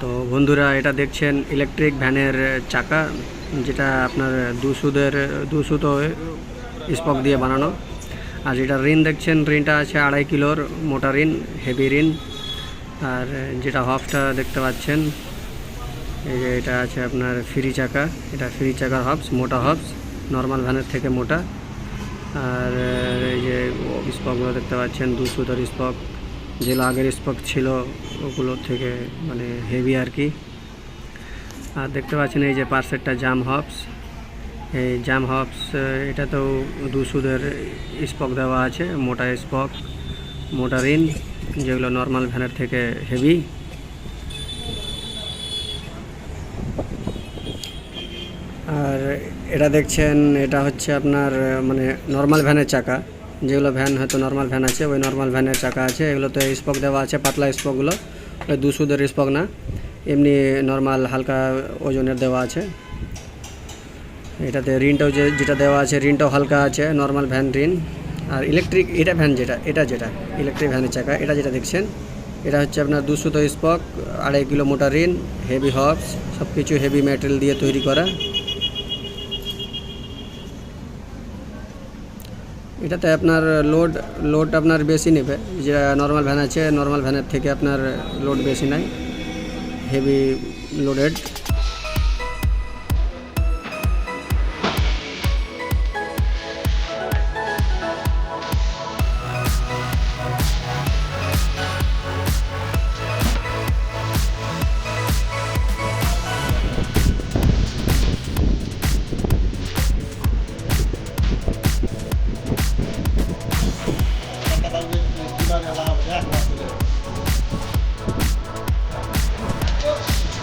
তো বন্ধুরা, এটা দেখছেন ইলেকট্রিক ভ্যানের চাকা, যেটা আপনার দুশুদের, দুশুতো স্পক দিয়ে বানানো। আর যেটা রিন দেখছেন রিনটা আছে আড়াই কিলোর মোটা রিন হেভি রিন আর যেটা হফটা দেখতে পাচ্ছেন, এই যে এটা আছে আপনার ফ্রি চাকা। এটা ফ্রি চাকার হবস মোটা হবস নর্মাল ভ্যানের থেকে মোটা। আর এই যে স্পকগুলো দেখতে পাচ্ছেন, দুশুদের স্পক যেগুলো আগের স্পক ছিল ওগুলোর থেকে মানে হেভি আর কি। আর দেখতে পাচ্ছেন এই যে পার্সেটটা জাম হবস এই জাম হবস এটাতেও দুশুদের স্পক দেওয়া আছে, মোটা স্পক মোটা রিন, যেগুলো নর্মাল ভ্যানের থেকে হেভি আর এটা দেখছেন, এটা হচ্ছে আপনার মানে নর্মাল ভ্যানের চাকা। যেগুলো ভ্যান হয়তো নর্মাল ভ্যান আছে, ওই নর্মাল ভ্যানের চাকা আছে এগুলোতে স্পক দেওয়া আছে, পাতলা স্পকগুলো ওই দুশুদের স্পক না, এমনি নর্মাল হালকা ওজনের দেওয়া আছে। এটাতে রিনটাও যে, যেটা দেওয়া আছে, রিনটাও হালকা আছে নর্মাল ভ্যান রিন। আর ইলেকট্রিক এটা ভ্যান যেটা, এটা যেটা ইলেকট্রিক ভ্যানের চাকা, এটা যেটা দেখছেন, এটা হচ্ছে আপনার দুশোতো স্পক আড়াই কিলো মোটা রিন হেভি হবস সব কিছু হেভি ম্যাটেরিয়াল দিয়ে তৈরি করা। এটাতে আপনার লোড লোড আপনার বেশি নেবে। যে নর্মাল ভ্যান আছে নর্মাল ভ্যানের থেকে আপনার লোড বেশি নাই। হেভি লোডেড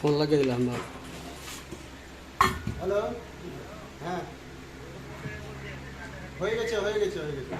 ফোন লাগিয়ে দিলাম আমরা হ্যালো? হ্যাঁ। হয়ে গেছে হয়ে গেছে হয়ে গেছে।